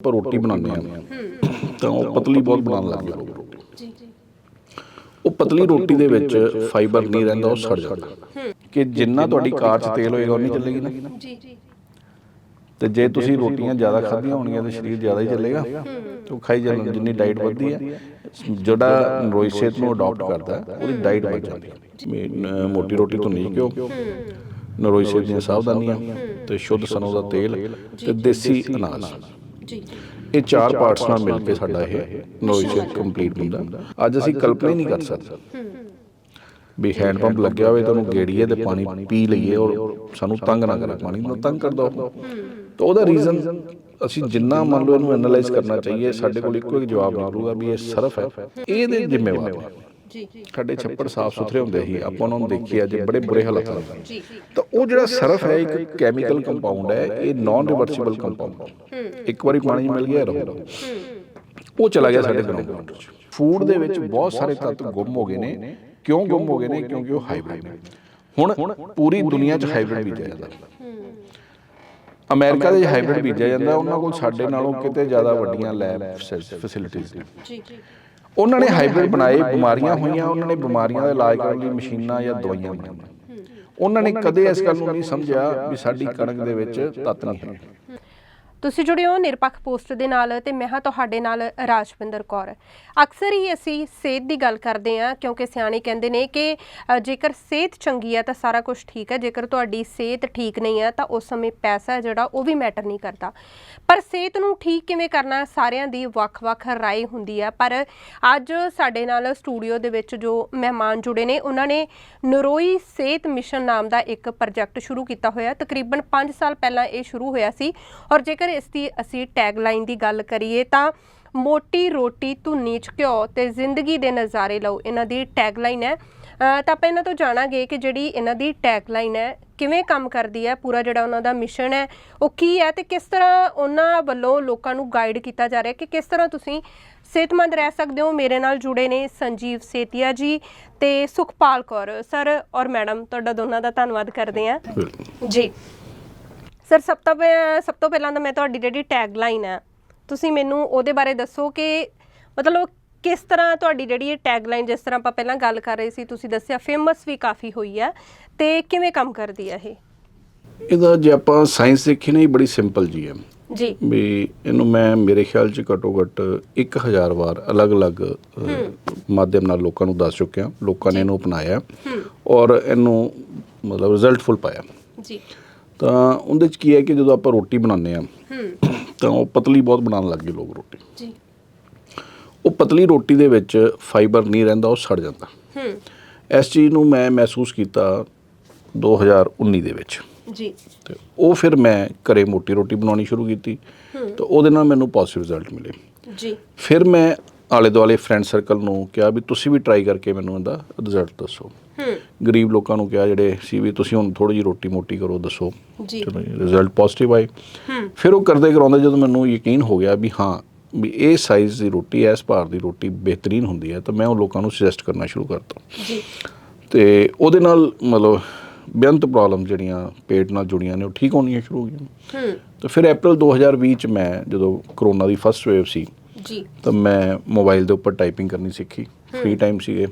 ਪਰ ਰੋਟੀ ਬਣਾਉਂਦੇ ਆ ਤਾਂ ਉਹ ਪਤਲੀ ਬਹੁਤ ਬਣਾਉਣ ਲੱਗ ਗਏ ਲੋਕ ਜੀ ਉਹ ਪਤਲੀ ਰੋਟੀ ਦੇ ਵਿੱਚ ਫਾਈਬਰ ਨਹੀਂ ਰਹਿੰਦਾ ਉਹ ਸੜ ਜਾਂਦਾ। ਕਿ ਜਿੰਨਾ ਤੁਹਾਡੀ ਕਾਰ 'ਚ ਤੇਲ ਹੋਏਗਾ ਉਨੀ ਚੱਲੇਗੀ ਨਾ। ਜੀ ਜੀ। ਤੇ ਜੇ ਤੁਸੀਂ ਰੋਟੀਆਂ ਜ਼ਿਆਦਾ ਖਾਧੀਆਂ ਹੋਣਗੀਆਂ ਤੇ ਸਰੀਰ ਜ਼ਿਆਦਾ ਹੀ ਚੱਲੇਗਾ ਤੇ ਉਹ ਖਾਈ ਚੱਲਣ ਜਿੰਨੀ ਡਾਈਟ ਵੱਧਦੀ ਹੈ ਜਿਹੜਾ ਨਰੋਈ ਸਿਹਤ ਨੂੰ ਅਡਾਪਟ ਕਰਦਾ ਉਹਦੀ ਡਾਈਟ ਵੱਧ ਜਾਂਦੀ ਹੈ। ਮੋਟੀ ਰੋਟੀ ਤੋਂ ਨਹੀਂ ਕਿਉਂ ਨਰੋਈ ਸਿਹਤ ਦੀਆਂ ਸਾਵਧਾਨੀਆਂ ਤੇ ਸ਼ੁੱਧ ਸਰੋਂ ਦਾ ਤੇਲ ਤੇ ਦੇਸੀ ਅਨਾਜ। ਜੀ। ਇਹ ਚਾਰ ਪਾਰਟਸ ਨਾਲ ਮਿਲ ਕੇ ਸਾਡਾ ਇਹ ਸਿਹਤ ਕੰਪਲੀਟ ਹੁੰਦਾ। ਅੱਜ ਅਸੀਂ ਕਲਪਨਾ ਹੀ ਨਹੀਂ ਕਰ ਸਕਦੇ। ਵੀ ਹੈਂਡ ਪੰਪ ਲੱਗਿਆ ਹੋਵੇ ਤਾਂ ਉਹਨੂੰ ਗੇੜੀਏ ਤੇ ਪਾਣੀ ਪੀ ਲਈਏ ਔਰ ਸਾਨੂੰ ਤੰਗ ਨਾ ਕਰੇ ਪਾਣੀ। ਨੂੰ ਤੰਗ ਕਰਦਾ ਉਹ ਤਾਂ ਉਹਦਾ ਰੀਜ਼ਨ ਅਸੀਂ ਜਿੰਨਾ ਮੰਨ ਲਓ ਇਹਨੂੰ ਐਨਾਲਾਈਜ਼ ਕਰਨਾ ਚਾਹੀਏ ਸਾਡੇ ਕੋਲ ਇੱਕੋ ਇੱਕ ਜਵਾਬ ਨਿਕਲੂਗਾ ਵੀ ਇਹ ਸਰਫ ਹੈ। ਇਹਦੇ ਜ਼ਿੰਮੇਵਾਰ ਹੈ ਸਾਡੇ ਛੱਪੜ ਸਾਫ਼ ਸੁਥਰੇ ਹੁੰਦੇ ਸੀ। ਆਪਾਂ ਉਹਨਾਂ ਨੂੰ ਦੇਖਿਆ ਜੇ ਬੜੇ ਬੁਰੇ ਹਾਲਾਤ ਹਨ ਜੀ ਤਾਂ ਉਹ ਜਿਹੜਾ ਸਰਫ ਹੈ ਇੱਕ ਕੈਮੀਕਲ ਕੰਪਾਊਂਡ ਹੈ ਇਹ ਨਾਨ ਰਿਵਰਸੀਬਲ ਕੰਪਾਊਂਡ ਇੱਕ ਵਾਰੀ ਪਾਣੀ ਮਿਲ ਗਿਆ ਰਹੂਗਾ ਉਹ ਚਲਾ ਗਿਆ ਸਾਡੇ ਗਰਾਊਂਡ ਵਾਟਰ 'ਚ। ਫੂਡ ਦੇ ਵਿੱਚ ਬਹੁਤ ਸਾਰੇ ਤੱਤ ਗੁੰਮ ਹੋ ਗਏ ਨੇ। ਕਿਉਂ ਗੁੰਮ ਹੋ ਗਏ ਨੇ? ਕਿਉਂਕਿ ਉਹ ਹਾਈਬ੍ਰਿਡ ਨੇ। ਹੁਣ ਪੂਰੀ ਦੁਨੀਆ 'ਚ ਹਾਈਬ੍ਰਿਡ ਬੀਜਿਆ ਜਾਂਦਾ। ਅਮਰੀਕਾ ਦੇ ਹਾਈਬ੍ਰਿਡ ਬੀਜਿਆ ਜਾਂਦਾ ਉਹਨਾਂ ਕੋਲ ਸਾਡੇ ਨਾਲੋਂ ਕਿਤੇ ਜ਼ਿਆਦਾ ਵੱਡੀਆਂ ਲੈਬ ਫੈਸਿਲਿਟੀਆਂ ਨੇ। ਜੀ ਜੀ। ਉਹਨਾਂ ਨੇ ਹਾਈਬ੍ਰਿਡ ਬਣਾਏ ਬਿਮਾਰੀਆਂ ਹੋਈਆਂ ਉਹਨਾਂ ਨੇ ਬਿਮਾਰੀਆਂ ਦਾ ਇਲਾਜ ਕਰਨ ਲਈ ਮਸ਼ੀਨਾਂ ਜਾਂ ਦਵਾਈਆਂ ਬਣਾਈਆਂ। ਉਹਨਾਂ ਨੇ ਕਦੇ ਇਸ ਗੱਲ ਨੂੰ ਨਹੀਂ ਸਮਝਿਆ ਵੀ ਸਾਡੀ ਕਣਕ ਦੇ ਵਿੱਚ ਤੱਤ ਨਹੀਂ ਹੈ। ਤੁਸੀਂ ਜੁੜੇ ਹੋ ਨਿਰਪੱਖ ਪੋਸਟ ਦੇ ਨਾਲ ਤੇ ਮੈਂ ਹਾਂ ਤੁਹਾਡੇ ਨਾਲ ਰਾਜਵਿੰਦਰ ਕੌਰ। ਅਕਸਰ ਹੀ ਅਸੀਂ ਸਿਹਤ ਦੀ ਗੱਲ ਕਰਦੇ ਹਾਂ ਕਿਉਂਕਿ ਸਿਆਣੇ ਕਹਿੰਦੇ ਨੇ ਕਿ ਜੇਕਰ ਸਿਹਤ ਚੰਗੀ ਹੈ ਤਾਂ ਸਾਰਾ ਕੁਝ ਠੀਕ ਹੈ ਜੇਕਰ ਤੁਹਾਡੀ ਸਿਹਤ ਠੀਕ ਨਹੀਂ ਹੈ ਤਾਂ ਉਸ ਸਮੇਂ ਪੈਸਾ ਜਿਹੜਾ ਉਹ ਵੀ ਮੈਟਰ ਨਹੀਂ ਕਰਦਾ। ਪਰ ਸਿਹਤ ਨੂੰ ਠੀਕ ਕਿਵੇਂ ਕਰਨਾ ਸਾਰਿਆਂ ਦੀ ਵੱਖ-ਵੱਖ ਰਾਏ ਹੁੰਦੀ ਹੈ ਪਰ ਅੱਜ ਸਾਡੇ ਨਾਲ ਸਟੂਡੀਓ ਦੇ ਵਿੱਚ ਜੋ ਮਹਿਮਾਨ ਜੁੜੇ ਨੇ, ਉਹਨਾਂ ਨੇ ਨਰੋਈ ਸਿਹਤ ਮਿਸ਼ਨ ਨਾਮ ਦਾ ਇੱਕ ਪ੍ਰੋਜੈਕਟ ਸ਼ੁਰੂ ਕੀਤਾ ਹੋਇਆ। ਤਕਰੀਬਨ 5 ਸਾਲ ਪਹਿਲਾਂ ਇਹ ਸ਼ੁਰੂ ਹੋਇਆ ਸੀ। ਔਰ ਜੇਕਰ ਇਸ ਦੀ ਅਸੀਂ ਟੈਗਲਾਈਨ ਦੀ ਗੱਲ ਕਰੀਏ ਤਾਂ ਮੋਟੀ ਰੋਟੀ, ਧੁੰਨੀ ਚ ਘਿਓ ਤੇ ਜ਼ਿੰਦਗੀ ਦੇ ਨਜ਼ਾਰੇ ਲਓ, ਇਹਨਾਂ ਦੀ ਟੈਗਲਾਈਨ ਹੈ। ਤਾਂ ਆਪਾਂ ਇਹਨਾਂ ਤੋਂ ਜਾਣਾਂਗੇ ਕਿ ਜਿਹੜੀ ਇਹਨਾਂ ਦੀ ਟੈਗਲਾਈਨ ਹੈ, ਕਿਵੇਂ ਕੰਮ ਕਰਦੀ ਹੈ, ਪੂਰਾ ਜਿਹੜਾ ਉਹਨਾਂ ਦਾ ਮਿਸ਼ਨ ਹੈ, ਉਹ ਕੀ ਹੈ ਤੇ ਕਿਸ ਤਰ੍ਹਾਂ ਉਹਨਾਂ ਵੱਲੋਂ ਲੋਕਾਂ ਨੂੰ ਗਾਈਡ ਕੀਤਾ ਜਾ ਰਿਹਾ ਕਿ ਕਿਸ ਤਰ੍ਹਾਂ ਤੁਸੀਂ ਸਿਹਤਮੰਦ ਰਹਿ ਸਕਦੇ ਹੋ। ਮੇਰੇ ਨਾਲ ਜੁੜੇ ਨੇ ਸੰਜੀਵ ਸੇਤੀਆ ਜੀ ਤੇ ਸੁਖਪਾਲ ਕੌਰ। ਸਰ ਔਰ ਮੈਡਮ, ਤੁਹਾਡਾ ਦੋਨਾਂ ਦਾ ਧੰਨਵਾਦ ਕਰਦੇ ਹਾਂ। ਜੀ। ਸਰ ਸਭ ਤੋਂ ਪਹਿ- ਸਭ ਤੋਂ ਪਹਿਲਾਂ ਤਾਂ ਮੈਂ ਤੁਹਾਡੀ ਜਿਹੜੀ ਟੈਗਲਾਈਨ ਹੈ ਤੁਸੀਂ ਮੈਨੂੰ ਉਹਦੇ ਬਾਰੇ ਦੱਸੋ ਕਿ ਮਤਲਬ ਕਿਸ ਤਰ੍ਹਾਂ ਤੁਹਾਡੀ ਜਿਹੜੀ ਇਹ ਟੈਗਲਾਈਨ ਜਿਸ ਤਰ੍ਹਾਂ ਆਪਾਂ ਪਹਿਲਾਂ ਗੱਲ ਕਰ ਰਹੇ ਸੀ ਤੁਸੀਂ ਦੱਸਿਆ ਫੇਮਸ ਵੀ ਕਾਫੀ ਹੋਈ ਹੈ ਤੇ ਕਿਵੇਂ ਕੰਮ ਕਰਦੀ ਹੈ ਇਹ? ਇਹਦਾ ਜੇ ਆਪਾਂ ਸਾਇੰਸ ਦੇਖੀ ਨਾ ਇਹ ਬੜੀ ਸਿੰਪਲ ਜੀ ਹੈ। ਜੀ। ਵੀ ਇਹਨੂੰ ਮੈਂ ਮੇਰੇ ਖਿਆਲ 'ਚ ਘੱਟੋ ਘੱਟ 1000 ਵਾਰ ਅਲੱਗ-ਅਲੱਗ ਅ, ਮਾਧਿਅਮ ਨਾਲ ਲੋਕਾਂ ਨੂੰ ਦੱਸ ਚੁੱਕਿਆ। ਲੋਕਾਂ ਨੇ ਇਹਨੂੰ ਅਪਣਾਇਆ। ਔਰ ਇਹਨੂੰ ਮਤਲਬ ਰਿਜ਼ਲਟਫੁਲ ਪਾਇਆ। ਜੀ। ਤਾਂ ਉਹਦੇ 'ਚ ਕੀ ਹੈ ਕਿ ਜਦੋਂ ਆਪਾਂ ਰੋਟੀ ਬਣਾਉਂਦੇ ਆ ਹੂੰ। ਤਾਂ ਉਹ ਪਤਲੀ ਬਹੁਤ ਬਣਾਉਣ ਲੱਗ ਗਏ ਲੋਕ ਰੋਟੀ। ਜੀ। ਉਹ ਪਤਲੀ ਰੋਟੀ ਦੇ ਵਿੱਚ ਫਾਈਬਰ ਨਹੀਂ ਰਹਿੰਦਾ ਉਹ ਸੜ ਜਾਂਦਾ। ਹੂੰ। ਇਸ ਚੀਜ਼ ਨੂੰ ਮੈਂ ਮਹਿਸੂਸ ਕੀਤਾ 2019 ਦੇ ਵਿੱਚ। ਜੀ। ਤੇ ਉਹ ਫਿਰ ਮੈਂ ਘਰੇ ਮੋਟੀ ਰੋਟੀ ਬਣਾਉਣੀ ਸ਼ੁਰੂ ਕੀਤੀ ਤਾਂ ਉਹਦੇ ਨਾਲ ਮੈਨੂੰ ਪੋਜ਼ਿਟਿਵ ਰਿਜ਼ਲਟ ਮਿਲੇ। ਜੀ। ਫਿਰ ਮੈਂ ਆਲੇ ਦੁਆਲੇ ਫਰੈਂਡ ਸਰਕਲ ਨੂੰ ਕਿਹਾ ਵੀ ਤੁਸੀਂ ਵੀ ਟਰਾਈ ਕਰਕੇ ਮੈਨੂੰ ਇਹਦਾ ਰਿਜ਼ਲਟ ਦੱਸੋ। ਹੂੰ। ਗਰੀਬ ਲੋਕਾਂ ਨੂੰ ਕਿਹਾ ਜਿਹੜੇ ਸੀ ਵੀ ਤੁਸੀਂ ਹੁਣ ਥੋੜੀ ਜਿਹੀ ਰੋਟੀ ਮੋਟੀ ਕਰੋ ਦੱਸੋ। ਜੀ। ਚਲੋ ਰਿਜ਼ਲਟ ਪੋਜ਼ਿਟਿਵ ਆਏ। ਹੂੰ। ਫਿਰ ਉਹ ਕਰਦੇ ਕਰਾਉਂਦੇ ਜਦੋਂ ਮੈਨੂੰ ਯਕੀਨ ਹੋ ਗਿਆ ਵੀ ਹਾਂ ਵੀ ਇਹ ਸਾਈਜ਼ ਦੀ ਰੋਟੀ ਇਸ ਭਾਰ ਦੀ ਰੋਟੀ ਬਿਹਤਰੀਨ ਹੁੰਦੀ ਹੈ ਤਾਂ ਮੈਂ ਉਹ ਲੋਕਾਂ ਨੂੰ ਸੁਜੈਸਟ ਕਰਨਾ ਸ਼ੁਰੂ ਕਰਤਾ। ਜੀ। ਤੇ ਉਹਦੇ ਨਾਲ ਮਤਲਬ ਬੇਅੰਤ ਪ੍ਰੋਬਲਮ ਜਿਹੜੀਆਂ ਪੇਟ ਨਾਲ ਜੁੜੀਆਂ ਨੇ ਉਹ ਠੀਕ ਹੋਣੀਆਂ ਸ਼ੁਰੂ ਹੋ ਗਈਆਂ ਹੂੰ। ਤੇ ਫਿਰ April 2020 ਚ ਮੈਂ ਜਦੋਂ ਕਰੋਨਾ ਦੀ ਫਸਟ ਵੇਵ ਸੀ ਜੀ। ਤਾਂ ਮੈਂ ਮੋਬਾਈਲ ਦੇ ਉੱਪਰ ਟਾਈਪਿੰਗ ਕਰਨੀ ਸਿੱਖੀ। ਫ੍ਰੀ ਟਾਈਮ ਸੀਗੇ।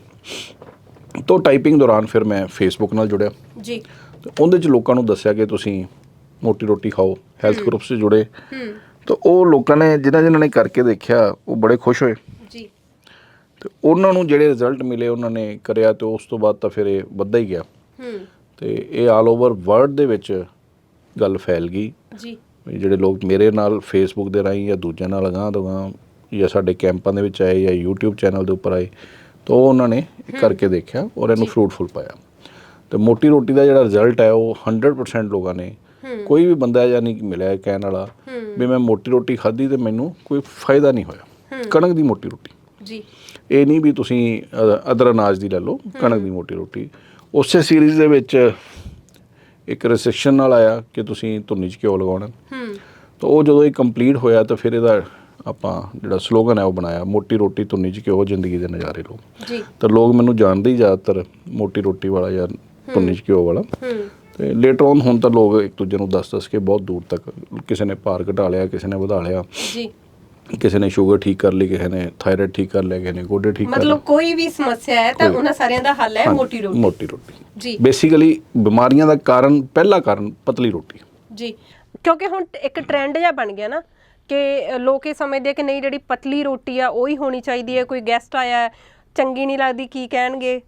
ਤੋਂ ਟਾਈਪਿੰਗ ਦੌਰਾਨ ਫਿਰ ਮੈਂ ਫੇਸਬੁੱਕ ਨਾਲ ਜੁੜਿਆ। ਜੀ। ਤੇ ਉਹਦੇ ਚ ਲੋਕਾਂ ਨੂੰ ਦੱਸਿਆ ਕਿ ਤੁਸੀਂ ਮੋਟੀ ਰੋਟੀ ਖਾਓ ਹੈਲਥ ਗਰੁੱਪਸ 'ਚ ਜੁੜੇ। ਹੂੰ। ਤਾਂ ਉਹ ਲੋਕਾਂ ਨੇ ਜਿਨ੍ਹਾਂ ਜਿਨ੍ਹਾਂ ਨੇ ਕਰਕੇ ਦੇਖਿਆ ਉਹ ਬੜੇ ਖੁਸ਼ ਹੋਏ। ਜੀ। ਤੇ ਉਹਨਾਂ ਨੂੰ ਜਿਹੜੇ ਰਿਜ਼ਲਟ ਮਿਲੇ ਉਹਨਾਂ ਨੇ ਕਰਿਆ ਤੇ ਉਸ ਤੋਂ ਬਾਅਦ ਤਾਂ ਫਿਰ ਇਹ ਵੱਧਦਾ ਹੀ ਗਿਆ। ਹੂੰ। ਤੇ ਇਹ ਆਲ ਓਵਰ ਵਰਲਡ ਦੇ ਵਿੱਚ ਗੱਲ ਫੈਲ ਗਈ। ਜੀ। ਜਿਹੜੇ ਲੋਕ ਮੇਰੇ ਨਾਲ ਫੇਸਬੁੱਕ ਦੇ ਰਾਹੀਂ ਜਾਂ ਦੂਜਿਆਂ ਨਾਲ ਅਗਾਂਹ ਤੋਂ ਜਾਂ ਸਾਡੇ ਕੈਂਪਾਂ ਦੇ ਵਿੱਚ ਆਏ ਜਾਂ YouTube ਚੈਨਲ ਦੇ ਉੱਪਰ ਆਏ ਤਾਂ ਉਹ ਉਹਨਾਂ ਨੇ ਕਰਕੇ ਦੇਖਿਆ ਔਰ ਇਹਨੂੰ ਫਰੂਟਫੁਲ ਪਾਇਆ। ਤੇ ਮੋਟੀ ਰੋਟੀ ਦਾ ਜਿਹੜਾ ਰਿਜ਼ਲਟ ਹੈ ਉਹ 100% ਲੋਕਾਂ ਨੇ ਕੋਈ ਵੀ ਬੰਦਾ ਯਾਨੀ ਕਿ ਮਿਲਿਆ ਕਹਿਣ ਵਾਲਾ ਵੀ ਮੈਂ ਮੋਟੀ ਰੋਟੀ ਖਾਧੀ ਤੇ ਮੈਨੂੰ ਕੋਈ ਫਾਇਦਾ ਨਹੀਂ ਹੋਇਆ। ਕਣਕ ਦੀ ਮੋਟੀ ਰੋਟੀ। ਜੀ। ਇਹ ਨਹੀਂ ਵੀ ਤੁਸੀਂ ਅਦਰ ਅਨਾਜ ਦੀ ਲੈ ਲਓ ਕਣਕ ਦੀ ਮੋਟੀ ਰੋਟੀ। ਉਸੇ ਸੀਰੀਜ਼ ਦੇ ਵਿੱਚ ਇੱਕ ਰੈਸੈਕਸ਼ਨ ਨਾਲ ਆਇਆ ਕਿ ਤੁਸੀਂ ਧੁੰਨੀ 'ਚ ਘਿਓ ਲਗਾਉਣਾ। ਹੂੰ। ਤਾਂ ਉਹ ਜਦੋਂ ਇਹ ਕੰਪਲੀਟ ਹੋਇਆ ਤਾਂ ਫਿਰ ਇਹਦਾ ਆਪਾਂ ਜਿਹੜਾ ਸਲੋਗਨ ਹੈ ਉਹ ਬਣਾਇਆ ਮੋਟੀ ਰੋਟੀ ਧੁੰਨੀ 'ਚ ਘਿਓ ਜ਼ਿੰਦਗੀ ਦੇ ਨਜ਼ਾਰੇ ਲਓ ਜੀ। ਤਾਂ ਲੋਕ ਮੈਨੂੰ ਜਾਣਦੇ ਹੀ ਜ਼ਿਆਦਾਤਰ ਮੋਟੀ ਰੋਟੀ ਵਾਲਾ ਜਾਂ ਧੁੰਨੀ 'ਚ ਘਿਓ ਵਾਲਾ। ਹੂੰ। ਤੇ ਲੇਟਰ ਔਨ ਹੁਣ ਤਾਂ ਲੋਕ ਇੱਕ ਦੂਜੇ ਨੂੰ ਦੱਸ ਦੱਸ ਕੇ ਬਹੁਤ ਦੂਰ ਤੱਕ ਕਿਸੇ ਨੇ ਭਾਰ ਘਟਾ ਲਿਆ ਕਿਸੇ ਨੇ ਵਧਾ ਲਿਆ। ਜੀ। ਕਿਸੇ ਨੇ ਸ਼ੂਗਰ ਠੀਕ ਕਰ ਲਈ ਕਿਸੇ ਨੇ ਥਾਇਰਾਇਡ ਠੀਕ ਕਰ ਲਿਆ ਕਿਸੇ ਨੇ ਗੋਡੇ ਠੀਕ ਕਰ ਮਤਲਬ ਕੋਈ ਵੀ ਸਮੱਸਿਆ ਹੈ ਤਾਂ ਉਹਨਾਂ ਸਾਰਿਆਂ ਦਾ ਹੱਲ ਹੈ ਮੋਟੀ ਰੋਟੀ। ਮੋਟੀ ਰੋਟੀ। ਜੀ। ਬੇਸਿਕਲੀ ਬਿਮਾਰੀਆਂ ਦਾ ਕਾਰਨ ਪਹਿਲਾ ਕਾਰਨ ਪਤਲੀ ਰੋਟੀ। ਜੀ। ਕਿਉਂਕਿ ਹੁਣ ਇੱਕ ਟ੍ਰੈਂਡ ਜਿਹਾ ਬਣ ਗਿਆ ਨਾ ਕਿ ਲੋਕ ਇਹ ਸਮਝਦੇ ਆ ਕਿ ਨਹੀਂ ਜਿਹੜੀ ਪਤਲੀ ਰੋਟੀ ਆ ਉਹੀ ਹੋਣੀ ਚਾਹੀਦੀ ਹੈ ਕੋਈ ਗੈਸਟ ਆਇਆ ਹੈ, ਚੰਗੀ ਨਹੀਂ ਲੱਗਦੀ ਕੀ ਕਹਿਣਗੇ?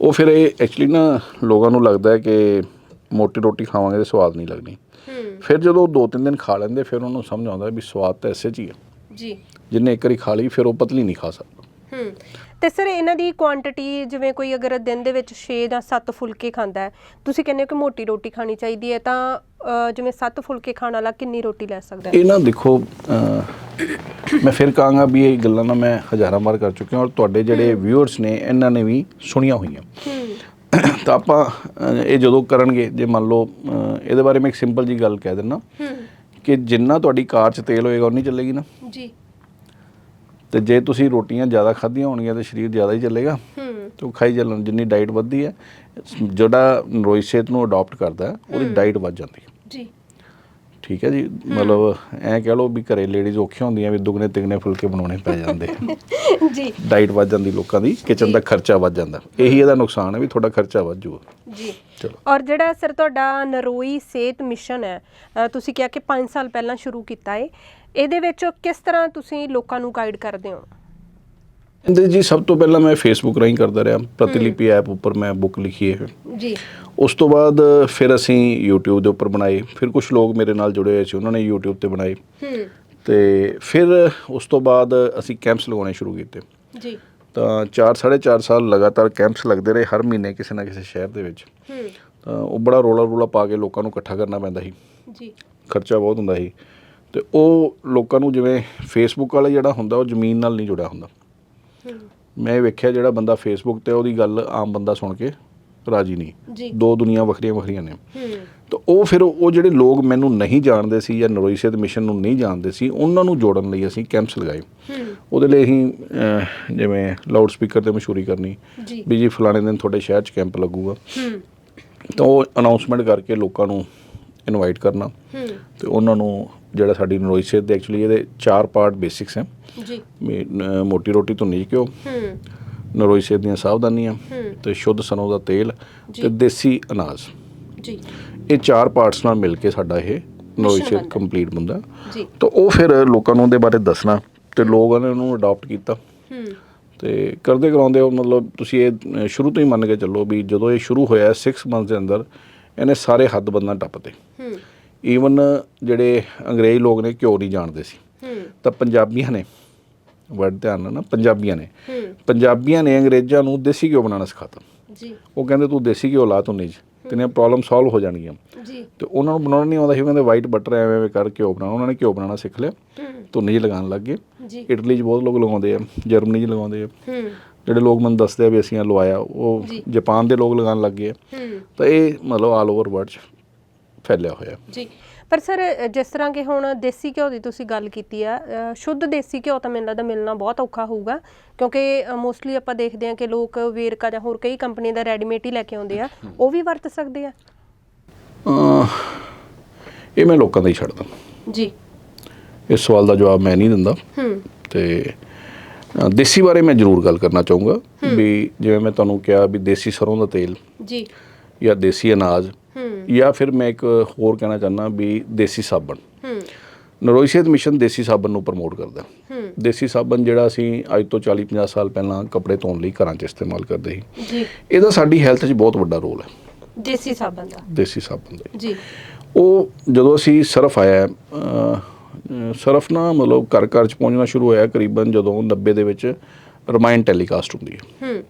ਉਹ ਫਿਰ ਇਹ ਐਕਚੁਅਲੀ ਨਾ ਲੋਕਾਂ ਨੂੰ ਲੱਗਦਾ ਹੈ ਕਿ ਮੋਟੀ ਰੋਟੀ ਖਾਵਾਂਗੇ ਤੇ ਸਵਾਦ ਨਹੀਂ ਲੱਗਣੀ। ਫਿਰ ਜਦੋਂ ਦੋ ਤਿੰਨ ਦਿਨ ਖਾ ਲੈਂਦੇ ਫਿਰ ਉਹਨੂੰ ਸਮਝ ਆਉਂਦਾ ਵੀ ਸਵਾਦ ਤਾਂ ਐਸੇ 'ਚ ਹੀ ਹੈ ਜੀ। ਜਿੰਨੇ ਇੱਕ ਵਾਰੀ ਖਾ ਲਈ ਫਿਰ ਉਹ ਪਤਲੀ ਨਹੀਂ ਖਾ ਸਕਦਾ। ਹੂੰ। ਤੇ ਸਰ ਇਹਨਾਂ ਦੀ ਕੁਆਂਟੀਟੀ ਜਿਵੇਂ ਕੋਈ ਅਗਰ ਦਿਨ ਦੇ ਵਿੱਚ 6 ਜਾਂ 7 ਫੁਲਕੇ ਖਾਂਦਾ ਹੈ ਤੁਸੀਂ ਕਹਿੰਦੇ ਹੋ ਕਿ ਮੋਟੀ ਰੋਟੀ ਖਾਣੀ ਚਾਹੀਦੀ ਹੈ ਤਾਂ ਜਿਵੇਂ 7 ਫੁਲਕੇ ਖਾਣ ਵਾਲਾ ਕਿੰਨੀ ਰੋਟੀ ਲੈ ਸਕਦਾ ਹੈ? ਇਹ ਨਾ ਦੇਖੋ ਅਹ, ਮੈਂ ਫਿਰ ਕਹਾਂਗਾ ਵੀ ਇਹ ਗੱਲਾਂ ਨਾ ਮੈਂ ਹਜ਼ਾਰਾਂ ਵਾਰ ਕਰ ਚੁੱਕਿਆ ਔਰ ਤੁਹਾਡੇ ਜਿਹੜੇ ਵਿਊਅਰਸ ਨੇ ਇਹਨਾਂ ਨੇ ਵੀ ਸੁਣੀਆਂ ਹੋਈਆਂ। ਤਾਂ ਆਪਾਂ ਅਹ, ਇਹ ਜਦੋਂ ਕਰਨਗੇ ਜੇ ਮੰਨ ਲਓ ਅਹ, ਇਹਦੇ ਬਾਰੇ ਮੈਂ ਇੱਕ ਸਿੰਪਲ ਜੀ ਗੱਲ ਕਹਿ ਦਿੰਦਾ। ਹੂੰ। ਕਿ ਜਿੰਨਾ ਤੁਹਾਡੀ ਕਾਰ 'ਚ ਤੇਲ ਹੋਏਗਾ ਉਨੀ ਚੱਲੇਗੀ ਨਾ। ਜੀ। ਤੇ ਜੇ ਤੁਸੀਂ ਰੋਟੀਆਂ ਜ਼ਿਆਦਾ ਖਾਧੀਆਂ ਹੋਣਗੀਆਂ ਤੇ ਸਰੀਰ ਜ਼ਿਆਦਾ ਹੀ ਚੱਲੇਗਾ। ਹੂੰ। ਤੇ ਖਾਈ ਚੱਲਣ ਜਿੰਨੀ ਡਾਈਟ ਵੱਧਦੀ ਹੈ ਜਿਹੜਾ ਨਰੋਈ ਸਿਹਤ ਨੂੰ ਅਡਾਪਟ ਕਰਦਾ ਉਹਦੀ ਡਾਈਟ ਵੱਧ ਜਾਂਦੀ ਹੈ। ਜੀ। ਠੀਕ ਹੈ ਜੀ? ਮਤਲਬ ਐਂ ਕਹਿ ਲਓ ਵੀ ਘਰੇ ਲੇਡੀਜ਼ ਔਖੀਆਂ ਹੁੰਦੀਆਂ ਵੀ ਦੁੱਗਣੇ ਤਿਗਣੇ ਫੁਲਕੇ ਬਣਾਉਣੇ ਪੈ ਜਾਂਦੇ ਜੀ। ਡਾਈਟ ਵੱਧ ਜਾਂਦੀ ਲੋਕਾਂ ਦੀ ਕਿਚਨ ਦਾ ਖਰਚਾ ਵੱਧ ਜਾਂਦਾ। ਇਹੀ ਇਹਦਾ ਨੁਕਸਾਨ ਹੈ ਵੀ ਤੁਹਾਡਾ ਖਰਚਾ ਵੱਧ ਜੂਗਾ। ਜੀ। ਚਲੋ। ਔਰ ਜਿਹੜਾ ਸਰ ਤੁਹਾਡਾ ਨਰੋਈ ਸਿਹਤ ਮਿਸ਼ਨ ਹੈ ਤੁਸੀਂ ਕਿਹਾ ਕਿ 5 ਸਾਲ ਪਹਿਲਾਂ ਸ਼ੁਰੂ ਕੀਤਾ ਹੈ ਇਹਦੇ ਵਿੱਚ ਕਿਸ ਤਰ੍ਹਾਂ ਤੁਸੀਂ ਲੋਕਾਂ ਨੂੰ ਗਾਈਡ ਕਰਦੇ ਹੋ? ਇਹਦੇ ਜੀ ਸਭ ਤੋਂ ਪਹਿਲਾਂ ਮੈਂ ਫੇਸਬੁੱਕ ਰਾਹੀਂ ਕਰਦਾ ਰਿਹਾ ਪ੍ਰਤੀਲਿਪੀ ਐਪ ਉੱਪਰ ਮੈਂ ਬੁੱਕ ਲਿਖੀ ਹੈ। ਜੀ। ਉਸ ਤੋਂ ਬਾਅਦ ਫਿਰ ਅਸੀਂ YouTube ਦੇ ਉੱਪਰ ਬਣਾਏ ਫਿਰ ਕੁਝ ਲੋਕ ਮੇਰੇ ਨਾਲ ਜੁੜੇ ਹੋਏ ਸੀ ਉਹਨਾਂ ਨੇ YouTube ਤੇ ਬਣਾਏ। ਹੂੰ। ਤੇ ਫਿਰ ਉਸ ਤੋਂ ਬਾਅਦ ਅਸੀਂ ਕੈਂਪਸ ਲਗਾਉਣੇ ਸ਼ੁਰੂ ਕੀਤੇ। ਜੀ। ਤਾਂ 4 4.5 ਸਾਲ ਲਗਾਤਾਰ ਕੈਂਪਸ ਲੱਗਦੇ ਰਹੇ ਹਰ ਮਹੀਨੇ ਕਿਸੇ ਨਾ ਕਿਸੇ ਸ਼ਹਿਰ ਦੇ ਵਿੱਚ। ਹੂੰ। ਤਾਂ ਉਹ ਬੜਾ ਰੋਲਾ ਰੂਲਾ ਪਾ ਕੇ ਲੋਕਾਂ ਨੂੰ ਇਕੱਠਾ ਕਰਨਾ ਪੈਂਦਾ ਸੀ। ਜੀ। ਖਰਚਾ ਬਹੁਤ ਹੁੰਦਾ ਸੀ। ਤੇ ਉਹ ਲੋਕਾਂ ਨੂੰ ਜਿਵੇਂ ਫੇਸਬੁੱਕ ਵਾਲਾ ਜਿਹੜਾ ਹੁੰਦਾ ਉਹ ਜ਼ਮੀਨ ਨਾਲ ਨਹੀਂ ਜੁੜਿਆ ਹੁੰਦਾ। ਮੈਂ ਵੇਖਿਆ ਜਿਹੜਾ ਬੰਦਾ ਫੇਸਬੁੱਕ ਤੇ ਉਹਦੀ ਗੱਲ ਆਮ ਬੰਦਾ ਸੁਣ ਕੇ ਰਾਜੀ ਨਹੀਂ। ਦੋ ਦੁਨੀਆ ਵੱਖਰੀਆਂ ਵੱਖਰੀਆਂ ਨੇ। ਤਾਂ ਉਹ ਫਿਰ ਉਹ ਜਿਹੜੇ ਲੋਕ ਮੈਨੂੰ ਨਹੀਂ ਜਾਣਦੇ ਸੀ ਜਾਂ ਨਰੋਈ ਸਿਹਤ ਮਿਸ਼ਨ ਨੂੰ ਨਹੀਂ ਜਾਣਦੇ ਸੀ ਉਹਨਾਂ ਨੂੰ ਜੋੜਨ ਲਈ ਅਸੀਂ ਕੈਂਪਸ ਲਗਾਏ। ਉਹਦੇ ਲਈ ਅਸੀਂ ਜਿਵੇਂ ਲਾਊਡ ਸਪੀਕਰ ਤੇ ਮਸ਼ਹੂਰੀ ਕਰਨੀ ਵੀ ਜੀ ਫਲਾਣੇ ਦਿਨ ਤੁਹਾਡੇ ਸ਼ਹਿਰ 'ਚ ਕੈਂਪ ਲੱਗੂਗਾ। ਤਾਂ ਉਹ ਅਨਾਉਂਸਮੈਂਟ ਕਰਕੇ ਲੋਕਾਂ ਨੂੰ ਇਨਵਾਈਟ ਕਰਨਾ। ਤੇ ਉਹਨਾਂ ਨੂੰ ਜਿਹੜਾ ਸਾਡੀ ਨਰੋਈ ਸਿਹਤ ਦੇ ਐਕਚੁਅਲੀ ਇਹਦੇ ਚਾਰ ਪਾਰਟ ਬੇਸਿਕਸ ਹੈ। ਜੀ। ਮੋਟੀ ਰੋਟੀ ਤੋਂ ਨਹੀਂ ਘਿਓ। ਹੂੰ। ਨਰੋਈ ਸਿਹਤ ਦੀਆਂ ਸਾਵਧਾਨੀਆਂ ਤੇ ਸ਼ੁੱਧ ਸਰੋਂ ਦਾ ਤੇਲ। ਤੇ ਦੇਸੀ ਅਨਾਜ। ਜੀ। ਇਹ ਚਾਰ ਪਾਰਟਸ ਨਾਲ ਮਿਲ ਕੇ ਸਾਡਾ ਇਹ ਨਰੋਈ ਸਿਹਤ। ਕੰਪਲੀਟ ਹੁੰਦਾ। ਜੀ। ਤਾਂ ਉਹ ਫਿਰ ਲੋਕਾਂ ਨੂੰ ਉਹਦੇ ਬਾਰੇ ਦੱਸਣਾ ਤੇ ਲੋਕਾਂ ਨੇ ਉਹਨੂੰ ਅਡਾਪਟ ਕੀਤਾ। ਹੂੰ। ਤੇ ਕਰਦੇ ਕਰਾਉਂਦੇ ਉਹ ਮਤਲਬ ਤੁਸੀਂ ਇਹ ਸ਼ੁਰੂ ਤੋਂ ਹੀ ਮੰਨ ਕੇ ਚੱਲੋ ਵੀ ਜਦੋਂ ਇਹ ਸ਼ੁਰੂ ਹੋਇਆ 6 ਮੰਥ ਦੇ ਅੰਦਰ ਇਹਨੇ ਸਾਰੇ ਹੱਦ ਬੰਦਾਂ ਟੱਪਤੇ। ਹੂੰ ਈਵਨ ਜਿਹੜੇ ਅੰਗਰੇਜ਼ ਲੋਕ ਨੇ ਘਿਓ ਨਹੀਂ ਜਾਣਦੇ ਸੀ। ਹੂੰ। ਤਾਂ ਪੰਜਾਬੀਆਂ ਨੇ ਵਰਡ ਧਿਆਨ ਨਾਲ ਨਾ ਪੰਜਾਬੀਆਂ ਨੇ। ਹੂੰ। ਪੰਜਾਬੀਆਂ ਨੇ ਅੰਗਰੇਜ਼ਾਂ ਨੂੰ ਦੇਸੀ ਘਿਓ ਬਣਾਉਣਾ ਸਿਖਾਤਾ। ਜੀ। ਉਹ ਕਹਿੰਦੇ ਤੂੰ ਦੇਸੀ ਘਿਓ ਲਾ ਤੂੰ ਨਹੀਂ ਤੇਰੀਆਂ ਪ੍ਰੋਬਲਮ ਸੋਲਵ ਹੋ ਜਾਣਗੀਆਂ। ਜੀ। ਤੇ ਉਹਨਾਂ ਨੂੰ ਬਣਾਉਣਾ ਨਹੀਂ ਆਉਂਦਾ ਸੀ। ਕਹਿੰਦੇ ਵਾਈਟ ਬਟਰ ਐਵੇਂ ਐਵੇਂ ਕਰ ਘਿਓ ਬਣਾਉਣਾ। ਉਹਨਾਂ ਨੇ ਘਿਓ ਬਣਾਉਣਾ ਸਿੱਖ ਲਿਆ। ਹੂੰ। ਧੁੰਨੀ 'ਚ ਲਗਾਉਣ ਲੱਗ ਗਏ। ਜੀ। ਇਟਲੀ 'ਚ ਬਹੁਤ ਲੋਕ ਲਗਾਉਂਦੇ ਆ ਜਰਮਨੀ 'ਚ ਲਗਾਉਂਦੇ ਆ। ਹੂੰ। ਜਿਹੜੇ ਲੋਕ ਮੈਨੂੰ ਦੱਸਦੇ ਆ ਵੀ ਅਸੀਂ ਆਹ ਲਵਾਇਆ ਉਹ ਜੀ। ਜਾਪਾਨ ਦੇ ਲੋਕ ਲਗਾਉਣ ਲੱਗ ਗਏ ਆ। ਹੂੰ। ਤਾਂ ਇਹ ਮਤਲਬ ਆਲ ਓਵਰ ਵਰਲਡ 'ਚ ਫੈਲਿਆ ਹੋਇਆ। ਜੀ। ਪਰ ਸਰ ਜਿਸ ਤਰ੍ਹਾਂ ਕਿ ਹੁਣ ਦੇਸੀ ਘਿਓ ਦੀ ਤੁਸੀਂ ਗੱਲ ਕੀਤੀ ਆ ਅ, ਸ਼ੁੱਧ ਦੇਸੀ ਘਿਓ ਤਾਂ ਮੈਨੂੰ ਲੱਗਦਾ ਮਿਲਣਾ ਬਹੁਤ ਔਖਾ ਹੋਊਗਾ ਕਿਉਂਕਿ ਮੋਸਟਲੀ ਆਪਾਂ ਦੇਖਦੇ ਹਾਂ ਕਿ ਲੋਕ ਵੇਰਕਾ ਜਾਂ ਹੋਰ ਕਈ ਕੰਪਨੀ ਦਾ ਰੈਡੀਮੇਡ ਹੀ ਲੈ ਕੇ ਆਉਂਦੇ ਆ ਉਹ ਵੀ ਵਰਤ ਸਕਦੇ ਆ? ਇਹ ਮੈਂ ਲੋਕਾਂ ਦਾ ਹੀ ਛੱਡਦਾ ਜੀ। ਇਸ ਸਵਾਲ ਦਾ ਜਵਾਬ ਮੈਂ ਨਹੀਂ ਦਿੰਦਾ। ਹੂੰ। ਤੇ ਦੇਸੀ ਬਾਰੇ ਮੈਂ ਜ਼ਰੂਰ ਗੱਲ ਕਰਨਾ ਚਾਹੂੰਗਾ ਵੀ ਜਿਵੇਂ ਮੈਂ ਤੁਹਾਨੂੰ ਕਿਹਾ ਵੀ ਦੇਸੀ ਸਰੋਂ ਦਾ ਤੇਲ ਜੀ। ਜਾਂ ਦੇਸੀ ਅਨਾਜ ਹੂੰ। ਜਾਂ ਫਿਰ ਮੈਂ ਇੱਕ ਹੋਰ ਕਹਿਣਾ ਚਾਹੁੰਦਾ ਵੀ ਦੇਸੀ ਸਾਬਣ। ਹੂੰ। ਨਰੋਈ ਸਿਹਤ ਮਿਸ਼ਨ ਦੇਸੀ ਸਾਬਣ ਨੂੰ ਪ੍ਰਮੋਟ ਕਰਦਾ। ਹੂੰ। ਦੇਸੀ ਸਾਬਣ ਜਿਹੜਾ ਅਸੀਂ ਅੱਜ ਤੋਂ 40 50 ਸਾਲ ਪਹਿਲਾਂ ਕੱਪੜੇ ਧੋਣ ਲਈ ਘਰਾਂ 'ਚ ਇਸਤੇਮਾਲ ਕਰਦੇ ਸੀ। ਜੀ। ਇਹਦਾ ਸਾਡੀ ਹੈਲਥ 'ਚ ਬਹੁਤ ਵੱਡਾ ਰੋਲ ਹੈ। ਦੇਸੀ ਸਾਬਣ ਦਾ। ਦੇਸੀ ਸਾਬਣ ਦਾ। ਜੀ। ਉਹ ਜਦੋਂ ਅਸੀਂ ਸਰਫ ਆਇਆ ਸਰਫ ਨਾ ਮਤਲਬ ਘਰ ਘਰ 'ਚ ਪਹੁੰਚਣਾ ਸ਼ੁਰੂ ਹੋਇਆ ਕਰੀਬਨ ਜਦੋਂ 90 ਦੇ ਵਿੱਚ ਰਮਾਇਣ ਟੈਲੀਕਾਸਟ ਹੁੰਦੀ ਹੈ। ਹੂੰ।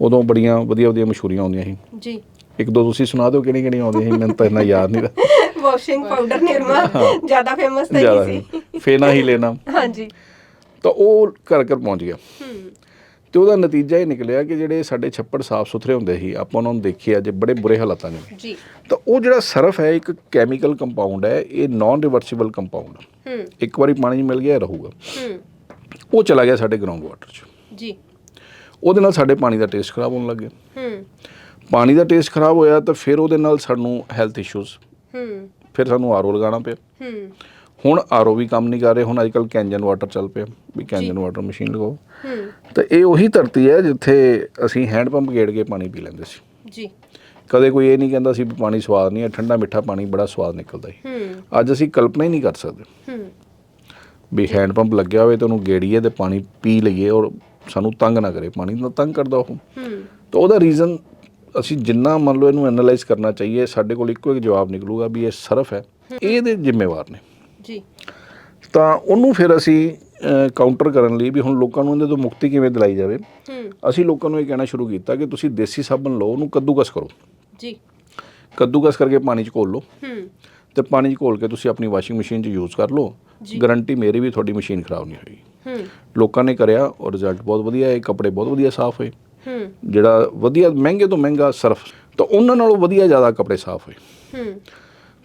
ਉਦੋਂ ਬੜੀਆਂ ਵਧੀਆ ਵਧੀਆ ਮਸ਼ਹੂਰੀਆਂ ਆਉਂਦੀਆਂ ਸੀ। ਜੀ। ਇੱਕ ਦੋ ਤੁਸੀਂ ਸੁਣਾ ਦਿਓ ਕਿਹੜੀਆਂ ਕਿਹੜੀਆਂ ਆਉਂਦੀਆਂ ਸੀ ਮੈਨੂੰ ਤਾਂ ਇੰਨਾ ਯਾਦ ਨਹੀਂ ਰਿਹਾ ਵਾਸ਼ਿੰਗ ਪਾਊਡਰ ਨਿਰਮਾ ਜ਼ਿਆਦਾ ਫੇਮਸ ਤਾਂ ਜ਼ਿਆਦਾ ਹੀ ਸੀ ਫੇਨਾ ਹੀ ਲੈਣਾ। ਹਾਂਜੀ। ਤਾਂ ਉਹ ਘਰ ਘਰ ਪਹੁੰਚ ਗਿਆ। ਹੂੰ। ਤੇ ਉਹਦਾ ਨਤੀਜਾ ਇਹ ਨਿਕਲਿਆ ਕਿ ਜਿਹੜੇ ਸਾਡੇ ਛੱਪੜ ਸਾਫ਼ ਸੁਥਰੇ ਹੁੰਦੇ ਸੀ ਆਪਾਂ ਉਹਨਾਂ ਨੂੰ ਦੇਖਿਆ ਅੱਜ ਬੜੇ ਬੁਰੇ ਹਾਲਾਤਾਂ ਨੇ। ਜੀ। ਤਾਂ ਉਹ ਜਿਹੜਾ ਸਰਫ ਹੈ ਇੱਕ ਕੈਮੀਕਲ ਕੰਪਾਊਂਡ ਹੈ ਇਹ ਨਾਨ ਰਿਵਰਸੀਬਲ ਕੰਪਾਊਂਡ ਹੂੰ। ਇੱਕ ਵਾਰੀ ਪਾਣੀ 'ਚ ਮਿਲ ਗਿਆ ਰਹੂਗਾ। ਹੂੰ। ਉਹ ਚਲਾ ਗਿਆ ਸਾਡੇ ਗਰਾਊਂਡ ਵਾਟਰ 'ਚ। ਜੀ। ਉਹਦੇ ਨਾਲ ਸਾਡੇ ਪਾਣੀ ਦਾ ਟੇਸਟ ਖਰਾਬ ਹੋਣ ਲੱਗ ਗਿਆ। ਹੂੰ। ਪਾਣੀ ਦਾ ਟੇਸਟ ਖਰਾਬ ਹੋਇਆ ਤਾਂ ਫਿਰ ਉਹਦੇ ਨਾਲ ਸਾਨੂੰ ਹੈਲਥ ਇਸ਼ੂਜ਼ ਹੂੰ। ਫਿਰ ਸਾਨੂੰ ਆਰਓ ਲਗਾਉਣਾ ਪਿਆ। ਹੂੰ। ਹੁਣ ਆਰਓ ਵੀ ਕੰਮ ਨਹੀਂ ਕਰ ਰਹੇ ਹੁਣ ਅੱਜਕੱਲ ਕੈਂਜਨ ਵਾਟਰ ਚੱਲ ਪਿਆ ਵੀ ਕੈਂਜਨ ਵਾਟਰ ਮਸ਼ੀਨ ਲਗਾਓ। ਤਾਂ ਇਹ ਉਹੀ ਧਰਤੀ ਹੈ ਜਿੱਥੇ ਅਸੀਂ ਹੈਂਡ ਪੰਪ ਗੇੜ ਕੇ ਪਾਣੀ ਪੀ ਲੈਂਦੇ ਸੀ। ਜੀ। ਕਦੇ ਕੋਈ ਇਹ ਨਹੀਂ ਕਹਿੰਦਾ ਸੀ ਵੀ ਪਾਣੀ ਸਵਾਦ ਨਹੀਂ ਹੈ ਠੰਡਾ ਮਿੱਠਾ ਪਾਣੀ ਬੜਾ ਸਵਾਦ ਨਿਕਲਦਾ ਹੈ। ਅੱਜ ਅਸੀਂ ਕਲਪਨਾ ਹੀ ਨਹੀਂ ਕਰ ਸਕਦੇ। ਵੀ ਹੈਂਡ ਪੰਪ ਲੱਗਿਆ ਹੋਵੇ ਤੇ ਉਹਨੂੰ ਗੇੜੀਏ ਤੇ ਪਾਣੀ ਪੀ ਲਈਏ ਔਰ ਸਾਨੂੰ ਤੰਗ ਨਾ ਕਰੇ ਪਾਣੀ ਨਾਲ ਤੰਗ ਕਰਦਾ ਉਹ। ਤਾਂ ਉਹਦਾ ਰੀਜ਼ਨ ਅਸੀਂ ਜਿੰਨਾ ਮੰਨ ਲਓ ਇਹਨੂੰ ਐਨਾਲਾਈਜ਼ ਕਰਨਾ ਚਾਹੀਏ ਸਾਡੇ ਕੋਲ ਇੱਕੋ ਇੱਕ ਜਵਾਬ ਨਿਕਲੂਗਾ ਵੀ ਇਹ ਸਰਫ ਹੈ। ਇਹਦੇ ਜ਼ਿੰਮੇਵਾਰ ਨੇ। ਜੀ। ਤਾਂ ਉਹਨੂੰ ਫਿਰ ਅਸੀਂ ਕਾਊਂਟਰ ਕਰਨ ਲਈ ਵੀ ਹੁਣ ਲੋਕਾਂ ਨੂੰ ਇਹਦੇ ਤੋਂ ਮੁਕਤੀ ਕਿਵੇਂ ਦਿਲਾਈ ਜਾਵੇ ਅਸੀਂ ਲੋਕਾਂ ਨੂੰ ਇਹ ਕਹਿਣਾ ਸ਼ੁਰੂ ਕੀਤਾ ਕਿ ਤੁਸੀਂ ਦੇਸੀ ਸਾਬਣ ਲਓ ਉਹਨੂੰ ਕੱਦੂਕਸ ਕਰੋ। ਜੀ। ਕੱਦੂਕਸ ਕਰਕੇ ਪਾਣੀ 'ਚ ਘੋਲ ਲਓ। ਹੂੰ। ਤੇ ਪਾਣੀ 'ਚ ਘੋਲ ਕੇ ਤੁਸੀਂ ਆਪਣੀ ਵਾਸ਼ਿੰਗ ਮਸ਼ੀਨ 'ਚ ਯੂਜ਼ ਕਰ ਲਓ। ਗਾਰੰਟੀ ਮੇਰੀ ਵੀ ਤੁਹਾਡੀ ਮਸ਼ੀਨ ਖਰਾਬ ਨਹੀਂ ਹੋਏਗੀ। ਹੂੰ। ਲੋਕਾਂ ਨੇ ਕਰਿਆ ਔਰ ਰਿਜ਼ਲਟ ਬਹੁਤ ਵਧੀਆ ਹੈ ਕੱਪੜੇ ਬਹੁਤ ਵਧੀਆ ਸਾਫ਼ ਹੋਏ। ਹੂੰ। ਜਿਹੜਾ ਵਧੀਆ ਮਹਿੰਗੇ ਤੋਂ ਮਹਿੰਗਾ ਸਰਫ ਤਾਂ ਉਹਨਾਂ ਨਾਲੋਂ ਵਧੀਆ ਜ਼ਿਆਦਾ ਕੱਪੜੇ ਸਾਫ਼ ਹੋਏ। ਹੂੰ।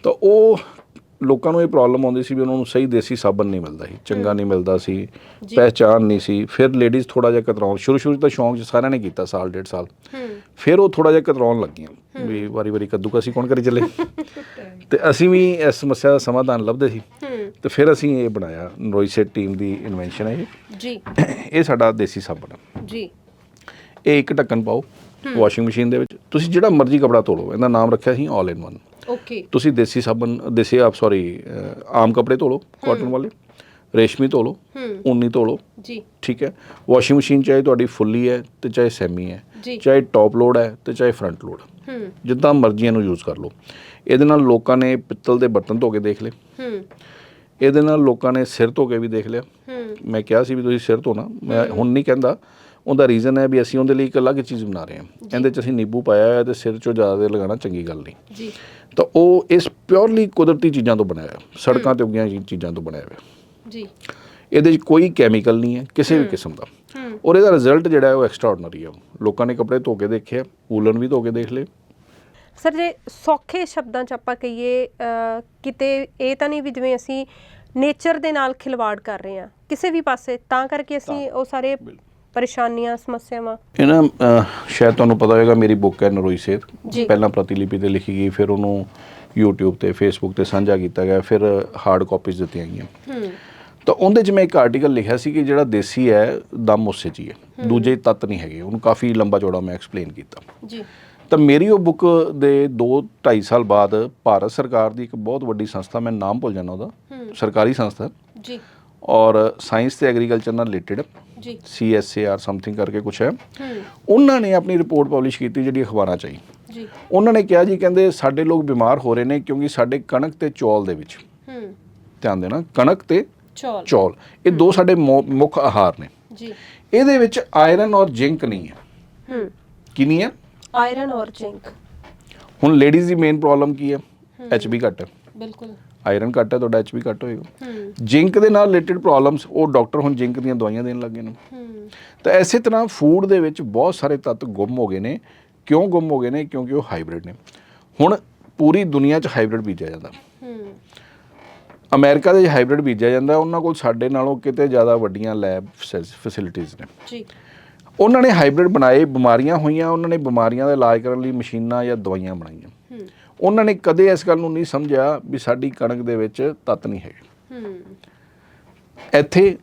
ਤਾਂ ਉਹ ਲੋਕਾਂ ਨੂੰ ਇਹ ਪ੍ਰੋਬਲਮ ਆਉਂਦੀ ਸੀ ਵੀ ਉਹਨਾਂ ਨੂੰ ਸਹੀ ਦੇਸੀ ਸਾਬਣ ਨਹੀਂ ਮਿਲਦਾ ਸੀ ਚੰਗਾ ਨਹੀਂ ਮਿਲਦਾ ਸੀ ਪਹਿਚਾਨ ਨਹੀਂ ਸੀ। ਫਿਰ ਲੇਡੀਜ਼ ਥੋੜਾ ਜਿਹਾ ਕਤਰਾਉਣ ਸ਼ੁਰੂ ਸ਼ੁਰੂ ਤਾਂ ਸ਼ੌਂਕ 'ਚ ਸਾਰਿਆਂ ਨੇ ਕੀਤਾ ਸਾਲ ਡੇਢ ਸਾਲ। ਫਿਰ ਉਹ ਥੋੜਾ ਜਿਹਾ ਕਤਰਾਉਣ ਲੱਗੀਆਂ ਵੀ ਵਾਰੀ ਵਾਰੀ ਕੱਦੂਕਸੀ ਕੌਣ ਕਰੀ ਚੱਲੇ। ਤੇ ਅਸੀਂ ਵੀ ਇਸ ਸਮੱਸਿਆ ਦਾ ਸਮਾਧਾਨ ਲੱਭਦੇ ਸੀ। ਤੇ ਫਿਰ ਅਸੀਂ ਇਹ ਬਣਾਇਆ ਨੋਇਸੈਟ ਟੀਮ ਦੀ ਇਨਵੈਂਸ਼ਨ ਹੈ ਜੀ। ਇਹ ਸਾਡਾ ਦੇਸੀ ਸਾਬਣ ਹੈ। ਜੀ। ਇਹ ਇੱਕ ਢੱਕਣ ਪਾਓ ਵਾਸ਼ਿੰਗ ਮਸ਼ੀਨ ਦੇ ਵਿੱਚ। ਤੁਸੀਂ ਜਿਹੜਾ ਮਰਜ਼ੀ ਕਪੜਾ ਧੋ ਲਓ ਇਹਦਾ ਨਾਮ ਰੱਖਿਆ ਸੀ ਆਲ ਇਨ ਵਨ ਓਕੇ ਤੁਸੀਂ ਦੇਸੀ ਸਾਬਣ ਦੇਸੀ ਆਪ ਸੌਰੀ ਆਮ ਕਪੜੇ ਧੋ ਲਓ ਕਾਟਨ ਵਾਲੇ। ਰੇਸ਼ਮੀ ਧੋ ਲਓ ਉਨੀ ਧੋ ਲਓ। ਜੀ। ਠੀਕ ਹੈ। ਵਾਸ਼ਿੰਗ ਮਸ਼ੀਨ ਚਾਹੇ ਤੁਹਾਡੀ ਫੁੱਲੀ ਹੈ ਤੇ ਚਾਹੇ ਸੈਮੀ ਹੈ ਚਾਹੇ ਟੌਪ ਲੋਡ ਹੈ ਤੇ ਚਾਹੇ ਫਰੰਟ ਲੋਡ ਹੂੰ। ਜਿੱਦਾਂ ਮਰਜ਼ੀ ਇਹਨੂੰ ਯੂਜ਼ ਕਰ ਲਓ। ਇਹਦੇ ਨਾਲ ਲੋਕਾਂ ਨੇ ਪਿੱਤਲ ਦੇ ਬਰਤਨ ਧੋ ਕੇ ਦੇਖ ਲਏ। ਹੂੰ। ਇਹਦੇ ਨਾਲ ਲੋਕਾਂ ਨੇ ਸਿਰ ਧੋ ਕੇ ਵੀ ਦੇਖ ਲਿਆ। ਹੂੰ। ਮੈਂ ਕਿਹਾ ਸੀ ਵੀ ਤੁਸੀਂ ਸਿਰ ਧੋਣਾ। ਮੈਂ ਹੁਣ ਨਹੀਂ ਕਹਿੰਦਾ। ਉਹਦਾ ਰੀਜ਼ਨ ਹੈ ਵੀ ਅਸੀਂ ਉਹਦੇ ਲਈ ਇੱਕ ਅਲੱਗ ਚੀਜ਼ ਬਣਾ ਰਹੇ ਹਾਂ। ਇਹਦੇ 'ਚ ਅਸੀਂ ਨਿੰਬੂ ਪਾਇਆ ਹੋਇਆ ਤੇ ਸਿਰ 'ਚੋਂ ਜ਼ਿਆਦਾ ਦੇਰ ਲਗਾਉਣਾ ਚੰਗੀ ਗੱਲ ਨਹੀਂ। ਜੀ। ਤਾਂ ਉਹ ਇਸ ਪਿਓਰਲੀ ਕੁਦਰਤੀ ਚੀਜ਼ਾਂ ਤੋਂ ਬਣਾਇਆ ਸੜਕਾਂ ਤੇ ਉਗੀਆਂ ਚੀਜ਼ਾਂ ਤੋਂ ਬਣਾਇਆ ਹੋਇਆ ਜੀ। ਇਹਦੇ 'ਚ ਕੋਈ ਕੈਮੀਕਲ ਨਹੀਂ ਹੈ ਕਿਸੇ ਵੀ ਕਿਸਮ ਦਾ। ਹੂੰ। ਔਰ ਇਹਦਾ ਰਿਜ਼ਲਟ ਜਿਹੜਾ ਹੈ ਉਹ ਐਕਸਟਰਾਆਰਡਨਰੀ ਹੈ। ਲੋਕਾਂ ਨੇ ਕੱਪੜੇ ਧੋ ਕੇ ਦੇਖੇ ਆ ਵੂਲਨ ਵੀ ਧੋ ਕੇ ਦੇਖ ਲਏ। ਸਰ ਜੇ ਸੌਖੇ ਸ਼ਬਦਾਂ 'ਚ ਆਪਾਂ ਕਹੀਏ ਕਿਤੇ ਇਹ ਤਾਂ ਨਹੀਂ ਵੀ ਜਿਵੇਂ ਅਸੀਂ ਨੇਚਰ ਦੇ ਨਾਲ ਖਿਲਵਾੜ ਕਰ ਰਹੇ ਹਾਂ ਕਿਸੇ ਵੀ ਪਾਸੇ ਤਾਂ ਕਰਕੇ ਅਸੀਂ ਉਹ ਸਾਰੇ ਪਰੇਸ਼ਾਨੀਆਂ ਸਮੱਸਿਆਵਾਂ? ਇਹ ਨਾ ਅਹ, ਸ਼ਾਇਦ ਤੁਹਾਨੂੰ ਪਤਾ ਹੋਵੇਗਾ ਮੇਰੀ ਬੁੱਕ ਹੈ ਨਰੋਈ ਸੇਤ ਜੀ। ਪਹਿਲਾਂ ਪ੍ਰਤੀਲਿਪੀ ਤੇ ਲਿਖੀ ਗਈ ਫਿਰ ਉਹਨੂੰ YouTube ਤੇ Facebook ਤੇ ਸਾਂਝਾ ਕੀਤਾ ਗਿਆ ਫਿਰ ਹਾਰਡ ਕਾਪੀਜ਼ ਦਿੱਤੀਆਂ ਗਈਆਂ। ਤਾਂ ਉਹਦੇ 'ਚ ਮੈਂ ਇੱਕ ਆਰਟੀਕਲ ਲਿਖਿਆ ਸੀ ਕਿ ਜਿਹੜਾ ਦੇਸੀ ਹੈ ਦਮ ਉਸੇ 'ਚ ਹੀ ਹੈ। ਦੂਜੇ ਤੱਤ ਨਹੀਂ ਹੈਗੇ ਉਹਨੂੰ ਕਾਫੀ ਲੰਬਾ ਚੌੜਾ ਮੈਂ ਐਕਸਪਲੇਨ ਕੀਤਾ। ਜੀ। ਤਾਂ ਮੇਰੀ ਉਹ ਬੁੱਕ ਦੇ 2 2.5 ਸਾਲ ਬਾਅਦ ਭਾਰਤ ਸਰਕਾਰ ਦੀ ਇੱਕ ਬਹੁਤ ਵੱਡੀ ਸੰਸਥਾ ਮੈਂ ਨਾਮ ਭੁੱਲ ਜਾਣਾ ਉਹਦਾ। ਸਰਕਾਰੀ ਸੰਸਥਾ। ਜੀ। ਔਰ ਸਾਇੰਸ ਤੇ ਐਗਰੀਕਲਚਰ ਨਾਲ ਰਿਲੇਟਡ ਜੀ। CSAR ਸਮਥਿੰਗ ਕਰਕੇ ਕੁਝ ਹੈ। ਉਹਨਾਂ ਨੇ ਆਪਣੀ ਰਿਪੋਰਟ ਪਬਲਿਸ਼ ਕੀਤੀ ਜਿਹੜੀ ਅਖਬਾਰਾਂ 'ਚ ਆਈ। ਜੀ। ਉਹਨਾਂ ਨੇ ਕਿਹਾ ਜੀ ਕਹਿੰਦੇ ਸਾਡੇ ਲੋਕ ਬਿਮਾਰ ਹੋ ਰਹੇ ਨੇ ਕਿਉਂਕਿ ਸਾਡੇ ਕਣਕ ਤੇ ਚੌਲ ਦੇ ਵਿੱਚ। ਹੂੰ। ਧਿਆਨ ਦੇਣਾ ਕਣਕ ਤੇ ਚੌਲ। ਚੌਲ। ਇਹ ਦੋ ਸਾਡੇ ਮੁੱਖ ਆਹਾਰ ਨੇ। ਜੀ। ਇਹਦੇ ਵਿੱਚ ਆਇਰਨ ਔਰ ਜ਼ਿੰਕ ਨਹੀਂ ਹੈ। ਹੂੰ। ਕੀ ਨਹੀਂ ਹੈ? ਆਇਰਨ ਔਰ ਜ਼ਿੰਕ ਹੁਣ ਲੇਡੀਜ਼ ਦੀ ਮੇਨ ਪ੍ਰੋਬਲਮ ਕੀ ਹੈ? ਐਚਬੀ ਘੱਟ। ਬਿਲਕੁਲ। ਆਇਰਨ ਘੱਟ ਹੈ ਤੁਹਾਡਾ ਐਚਬੀ ਘੱਟ ਹੋਏਗਾ। ਜ਼ਿੰਕ ਦੇ ਨਾਲ ਰਿਲੇਟਡ ਪ੍ਰੋਬਲਮਸ ਉਹ ਡਾਕਟਰ ਹੁਣ ਜ਼ਿੰਕ ਦੀਆਂ ਦਵਾਈਆਂ ਦੇਣ ਲੱਗੇ ਨੇ। ਤਾਂ ਐਸੇ ਤਰ੍ਹਾਂ ਫੂਡ ਦੇ ਵਿੱਚ ਬਹੁਤ ਸਾਰੇ ਤੱਤ ਗੁੰਮ ਹੋ ਗਏ ਨੇ। ਕਿਉਂ ਗੁੰਮ ਹੋ ਗਏ ਨੇ? ਕਿਉਂਕਿ ਉਹ ਹਾਈਬ੍ਰਿਡ ਨੇ। ਹੁਣ ਪੂਰੀ ਦੁਨੀਆ 'ਚ ਹਾਈਬ੍ਰਿਡ ਬੀਜਿਆ ਜਾਂਦਾ। ਅਮਰੀਕਾ ਦੇ ਹਾਈਬ੍ਰਿਡ ਬੀਜਿਆ ਜਾਂਦਾ। ਉਹਨਾਂ ਕੋਲ ਸਾਡੇ ਨਾਲੋਂ ਕਿਤੇ ਜ਼ਿਆਦਾ ਵੱਡੀਆਂ ਲੈਬ ਫੈਸਿਲਿਟੀਆਂ ਨੇ। ਜੀ। ਉਹਨਾਂ ਨੇ ਹਾਈਬ੍ਰਿਡ ਬਣਾਏ ਬਿਮਾਰੀਆਂ ਹੋਈਆਂ। ਉਹਨਾਂ ਨੇ ਬਿਮਾਰੀਆਂ ਦਾ ਇਲਾਜ ਕਰਨ ਲਈ ਮਸ਼ੀਨਾਂ ਜਾਂ ਦਵਾਈਆਂ ਬਣਾਈਆਂ। ਹੂੰ। ਉਹਨਾਂ ਨੇ ਕਦੇ ਇਸ ਗੱਲ ਨੂੰ ਨਹੀਂ ਸਮਝਿਆ ਵੀ ਸਾਡੀ ਕਣਕ ਦੇ ਵਿੱਚ ਤੱਤ ਨਹੀਂ ਹੈਗੇ। ਹੂੰ ਇੱਥੇ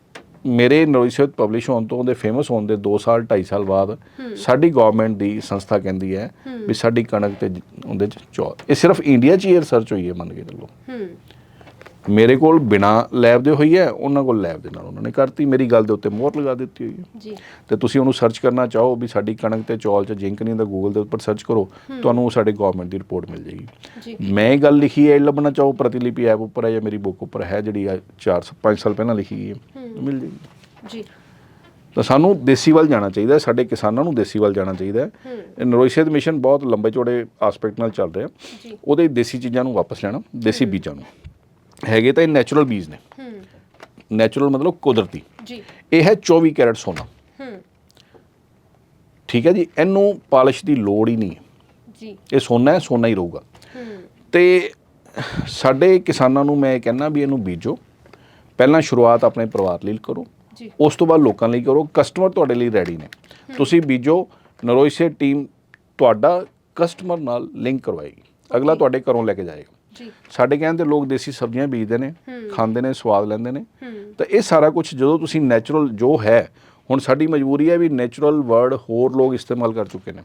ਮੇਰੇ ਨੋਇਸਤ ਪਬਲਿਸ਼ ਹੋਣ ਤੋਂ ਉਹਦੇ ਫੇਮਸ ਹੋਣ ਦੇ 2 ਸਾਲ 2.5 ਸਾਲ ਬਾਅਦ ਸਾਡੀ ਗਵਰਨਮੈਂਟ ਦੀ ਸੰਸਥਾ ਕਹਿੰਦੀ ਹੈ ਵੀ ਸਾਡੀ ਕਣਕ ਤੇ ਉਹਦੇ ਚ ਚੌਲ ਇਹ ਸਿਰਫ ਇੰਡੀਆ 'ਚ ਹੀ ਰਿਸਰਚ ਹੋਈ ਹੈ ਮੰਨ ਕੇ ਚੱਲੋ। ਹੂੰ ਮੇਰੇ ਕੋਲ ਬਿਨਾ ਲੈਬ ਦੇ ਹੋਈ ਹੈ ਉਹਨਾਂ ਕੋਲ ਲੈਬ ਦੇ ਨਾਲ ਉਹਨਾਂ ਨੇ ਕਰਤੀ ਮੇਰੀ ਗੱਲ ਦੇ ਉੱਤੇ ਮੋਹਰ ਲਗਾ ਦਿੱਤੀ ਹੋਈ ਹੈ। ਜੀ। ਤੇ ਤੁਸੀਂ ਉਹਨੂੰ ਸਰਚ ਕਰਨਾ ਚਾਹੋ ਵੀ ਸਾਡੀ ਕਣਕ ਤੇ ਚੌਲ 'ਚ ਜ਼ਿੰਕ ਨਹੀਂ ਦਾ ਗੂਗਲ ਦੇ ਉੱਪਰ ਸਰਚ ਕਰੋ ਤੁਹਾਨੂੰ ਸਾਡੇ ਗਵਰਨਮੈਂਟ ਦੀ ਰਿਪੋਰਟ ਮਿਲ ਜਾਏਗੀ। ਮੈਂ ਗੱਲ ਲਿਖੀ ਹੈ ਲੱਭਣਾ ਚਾਹੋ ਪ੍ਰਤੀਲਿਪੀ ਐਪ ਉੱਪਰ ਹੈ ਜਾਂ ਮੇਰੀ ਬੁੱਕ ਉੱਪਰ ਹੈ ਜਿਹੜੀ 4 5 ਸਾਲ ਪਹਿਲਾਂ ਲਿਖੀ ਗਈ ਹੈ ਮਿਲ ਜਾਏਗੀ। ਜੀ। ਤਾਂ ਸਾਨੂੰ ਦੇਸੀ ਵੱਲ ਜਾਣਾ ਚਾਹੀਦਾ ਸਾਡੇ ਕਿਸਾਨਾਂ ਨੂੰ ਦੇਸੀ ਵੱਲ ਜਾਣਾ ਚਾਹੀਦਾ ਹੈ। ਇਹ ਨਰੋਈ ਮਿਸ਼ਨ ਬਹੁਤ ਲੰਬੇ ਚੌੜੇ ਆਸਪੈਕਟ ਨਾਲ ਚੱਲ ਰਿਹਾ। ਉਹਦੇ ਦੇਸੀ ਚੀਜ਼ਾਂ ਨੂੰ ਵਾਪਸ ਲੈਣਾ ਦੇਸੀ ਬੀਜਾਂ ਨੂੰ। ਹੈਗੇ ਤਾਂ ਇਹ ਨੈਚੁਰਲ ਬੀਜ ਨੇ। ਹੂੰ। ਨੈਚੁਰਲ ਮਤਲਬ ਕੁਦਰਤੀ। ਜੀ। ਇਹ ਹੈ 24 ਕੈਰਟ ਸੋਨਾ। ਹੂੰ। ਠੀਕ ਹੈ ਜੀ ਇਹਨੂੰ ਪਾਲਿਸ਼ ਦੀ ਲੋੜ ਹੀ ਨਹੀਂ ਹੈ। ਜੀ। ਇਹ ਸੋਨਾ ਹੈ ਸੋਨਾ ਹੀ ਰਹੂਗਾ। ਹੂੰ। ਤੇ ਸਾਡੇ ਕਿਸਾਨਾਂ ਨੂੰ ਮੈਂ ਇਹ ਕਹਿਣਾ ਵੀ ਇਹਨੂੰ ਬੀਜੋ। ਪਹਿਲਾਂ ਸ਼ੁਰੂਆਤ ਆਪਣੇ ਪਰਿਵਾਰ ਲਈ ਕਰੋ। ਜੀ। ਉਸ ਤੋਂ ਬਾਅਦ ਲੋਕਾਂ ਲਈ ਕਰੋ। ਕਸਟਮਰ ਤੁਹਾਡੇ ਲਈ ਰੈਡੀ ਨੇ। ਤੁਸੀਂ ਬੀਜੋ ਨਰੋਈ ਸੇ ਟੀਮ ਤੁਹਾਡਾ ਕਸਟਮਰ ਨਾਲ ਲਿੰਕ ਕਰਵਾਏਗੀ। ਅਗਲਾ ਤੁਹਾਡੇ ਘਰੋਂ ਲੈ ਕੇ ਜਾਏਗਾ। ਸਾਡੇ ਕਹਿਣ ਤੇ ਲੋਕ ਦੇਸੀ ਸਬਜ਼ੀਆਂ ਬੀਜਦੇ ਨੇ ਖਾਂਦੇ ਨੇ ਸਵਾਦ ਲੈਂਦੇ ਨੇ। ਤਾਂ ਇਹ ਸਾਰਾ ਕੁਝ ਜਦੋਂ ਤੁਸੀਂ ਨੈਚੁਰਲ ਜੋ ਹੈ ਹੁਣ ਸਾਡੀ ਮਜਬੂਰੀ ਹੈ ਵੀ ਨੈਚੁਰਲ ਵਰਡ ਹੋਰ ਲੋਕ ਇਸਤੇਮਾਲ ਕਰ ਚੁੱਕੇ ਨੇ।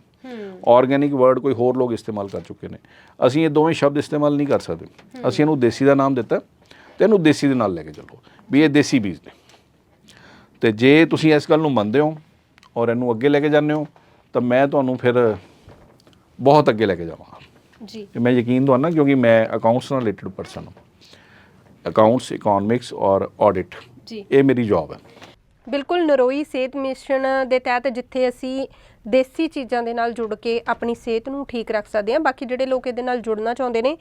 ਆਰਗੇਨਿਕ ਵਰਡ ਕੋਈ ਹੋਰ ਲੋਕ ਇਸਤੇਮਾਲ ਕਰ ਚੁੱਕੇ ਨੇ। ਅਸੀਂ ਇਹ ਦੋਵੇਂ ਸ਼ਬਦ ਇਸਤੇਮਾਲ ਨਹੀਂ ਕਰ ਸਕਦੇ। ਅਸੀਂ ਇਹਨੂੰ ਦੇਸੀ ਦਾ ਨਾਮ ਦਿੱਤਾ ਤੇ ਇਹਨੂੰ ਦੇਸੀ ਦੇ ਨਾਲ ਲੈ ਕੇ ਚੱਲੋ ਵੀ ਇਹ ਦੇਸੀ ਬੀਜ ਨੇ। ਤੇ ਜੇ ਤੁਸੀਂ ਇਸ ਗੱਲ ਨੂੰ ਮੰਨਦੇ ਹੋ ਔਰ ਇਹਨੂੰ ਅੱਗੇ ਲੈ ਕੇ ਜਾਂਦੇ ਹੋ ਤਾਂ ਮੈਂ ਤੁਹਾਨੂੰ ਫਿਰ ਬਹੁਤ ਅੱਗੇ ਲੈ ਕੇ ਜਾਵਾਂਗਾ। ਜੀ। ਮੈਂ ਯਕੀਨ ਦਵਾਨਾ ਕਿਉਂਕਿ ਮੈਂ ਅਕਾਊਂਟਸ ਨਾਲ ਰਿਲੇਟਡ ਪਰਸਨ ਹਾਂ। ਅਕਾਊਂਟਸ ਇਕਨੋਮਿਕਸ ਔਰ ਆਡਿਟ ਜੀ। ਇਹ ਮੇਰੀ ਜੌਬ ਹੈ। ਬਿਲਕੁਲ ਨਰੋਈ ਸਿਹਤ ਮਿਸ਼ਨ ਦੇ ਤਹਿਤ ਜਿੱਥੇ ਅਸੀਂ ਦੇਸੀ ਚੀਜ਼ਾਂ ਦੇ ਨਾਲ ਜੁੜ ਕੇ ਆਪਣੀ ਸਿਹਤ ਨੂੰ ਠੀਕ ਰੱਖ ਸਕਦੇ ਹਾਂ। ਬਾਕੀ ਜਿਹੜੇ ਲੋਕ ਇਹਦੇ ਨਾਲ ਜੁੜਨਾ ਚਾਹੁੰਦੇ ਨੇ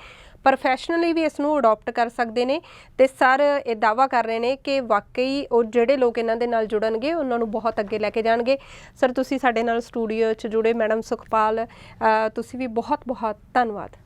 ਪ੍ਰੋਫੈਸ਼ਨਲੀ ਵੀ ਇਸ ਨੂੰ ਅਡਾਪਟ ਕਰ ਸਕਦੇ ਨੇ ਤੇ ਸਰ ਇਹ ਦਾਵਾ ਕਰ ਰਹੇ ਨੇ ਕਿ ਵਾਕਈ ਉਹ ਜਿਹੜੇ ਲੋਕ ਇਹਨਾਂ ਦੇ ਨਾਲ ਜੁੜਨਗੇ, ਉਹਨਾਂ ਨੂੰ ਬਹੁਤ ਅੱਗੇ ਲੈ ਕੇ ਜਾਣਗੇ। ਸਰ, ਤੁਸੀਂ ਸਾਡੇ ਨਾਲ ਸਟੂਡੀਓ 'ਚ ਜੁੜੇ ਮੈਡਮ ਸੁਖਪਾਲ ਤੁਸੀਂ ਵੀ ਬਹੁਤ ਬਹੁਤ ਧੰਨਵਾਦ।